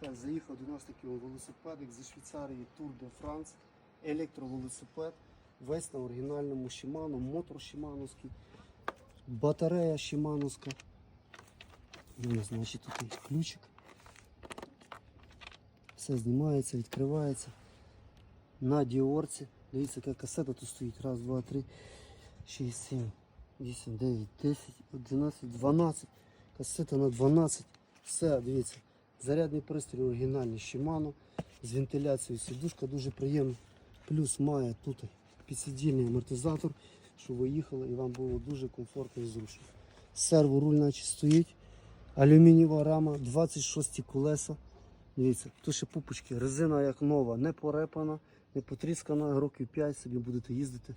Так, заїхав до нас такий велосипедик зі Швейцарії Tour de France, електровелосипед, весь на оригінальному Shimano, мотор Шимановський, батарея Шимановська. У нас, значить, тут є ключик. Все знімається, відкривається. На діорці. Дивіться, яка касета тут стоїть. Раз, два, три, шість, сім, вісім, дев'ять, десять, одинадцять, дванадцять. Касета на 12. Все, дивіться. Зарядний пристрій оригінальний Shimano. З вентиляцією сідушка дуже приємна. Плюс має тут підсидільний амортизатор, щоб ви їхали і вам було дуже комфортно і зручно. Серворуль наче стоїть. Алюмінієва рама, 26 колеса. Дивіться, тут ще пупочки, резина як нова, не порепана, не потріскана, років 5 собі будете їздити.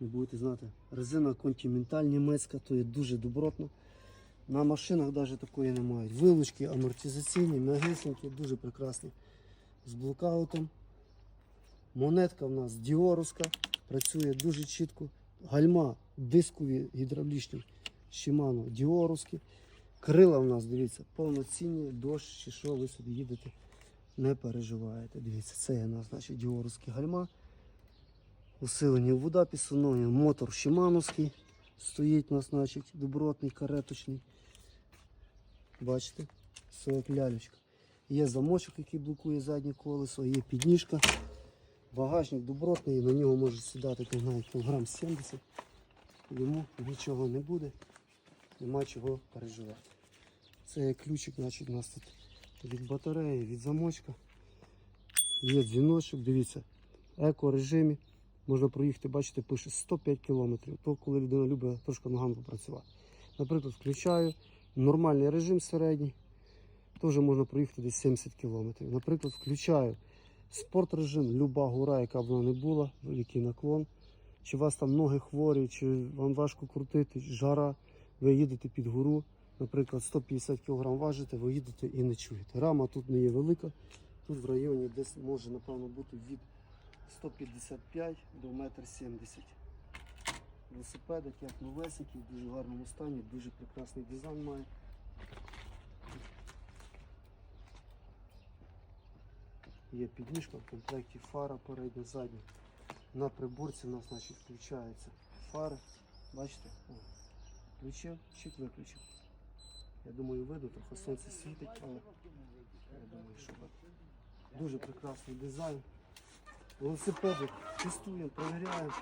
Не будете знати. Резина Continental німецька, то є дуже добротно. На машинах навіть такої немає. Вилучки амортизаційні, м'ягесенькі, дуже прекрасні. З блокаутом. Монетка в нас діоровська, працює дуже чітко. Гальма дискові гідравлічні Shimano діоровські. Крила в нас, дивіться, повноцінні, дощ чи що, ви собі їдете, не переживаєте. Дивіться, це є у нас значить, діоровські гальма. Усилені вода пісонові, мотор Шимановський. Стоїть у нас, значить, добротний, кареточний. Бачите? Все як лялечка. Є замочок, який блокує заднє колесо, є підніжка. Багажник добротний, на нього може сідати там, навіть кілограм 70. Йому нічого не буде, нема чого переживати. Це ключик, значить, у нас тут від батареї, від замочка. Є дзвіночок, дивіться, еко режимі. Можна проїхати, бачите, пише 105 км. То коли людина любить трошки ногами попрацювати. Наприклад, включаю нормальний режим середній, теж можна проїхати десь 70 км. Наприклад, включаю спорт режим, люба гора, яка б вона не була, великий наклон. Чи у вас там ноги хворі, чи вам важко крутити, жара, ви їдете під гору, наприклад, 150 кг важите, ви їдете і не чуєте. Рама тут не є велика, тут в районі десь може, напевно, бути від 155 до 1,70 м. Велосипедик як новесенький, в дуже гарному стані, дуже прекрасний дизайн має. Є підніжка в комплекті фара передня, задня. На приборці у нас значить, включаються фари. Бачите? О, включив, чик виключив. Я думаю, видно, трохи сонце світить, але я думаю, що. Дуже прекрасний дизайн. Велосипеди тестуємо, перевіряємо.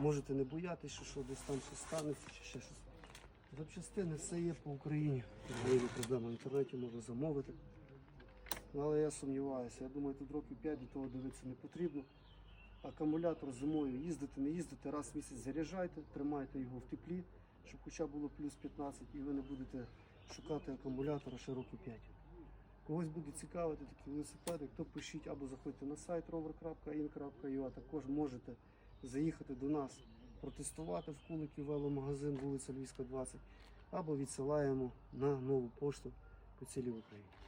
Можете не боятися, що, що десь там щось станеться чи ще щось. Запчастини все є по Україні. Можливі проблеми в інтернеті можна замовити. Ну, Але я сумніваюся. Я думаю, тут років 5 до того дивитися не потрібно. Акумулятор зимою їздити, не їздити, раз в місяць заряджайте, тримайте його в теплі, щоб хоча було плюс 15 і ви не будете шукати акумулятора ще років 5. Когось буде цікавити такі велосипеди, то пишіть або заходьте на сайт rover.in.ua, також можете заїхати до нас, протестувати в Куликів веломагазин, вулиця Львівська, 20, або відсилаємо на нову пошту по цілій Україні.